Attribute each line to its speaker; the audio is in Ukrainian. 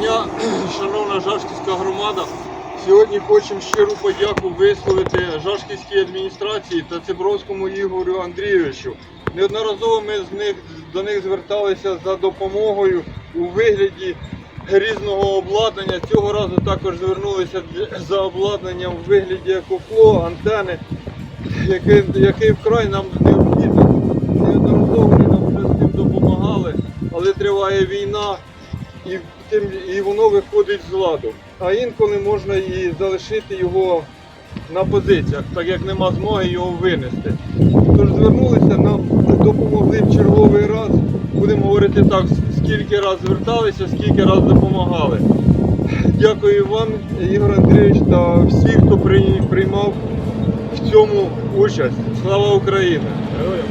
Speaker 1: Жашківська громада. Сьогодні хочемо щиру подяку висловити Жашківській адміністрації та Цибровському Ігорю Андрійовичу. Неодноразово ми з них, до них зверталися за допомогою у вигляді різного обладнання. Цього разу також звернулися за обладнанням у вигляді екофло, антени, яке, який вкрай нам необхідно. Неодноразово вони нам вже з цим допомагали, але триває війна і, тим, і воно виходить з ладу. А інколи можна і залишити його на позиціях, так як нема змоги його винести. Тож звернулися, нам допомогли в черговий раз. Будемо говорити так, скільки раз зверталися, скільки раз допомагали. Дякую вам, Ігор Андрійович, та всіх, хто приймав в цьому участь. Слава Україні!
Speaker 2: Героям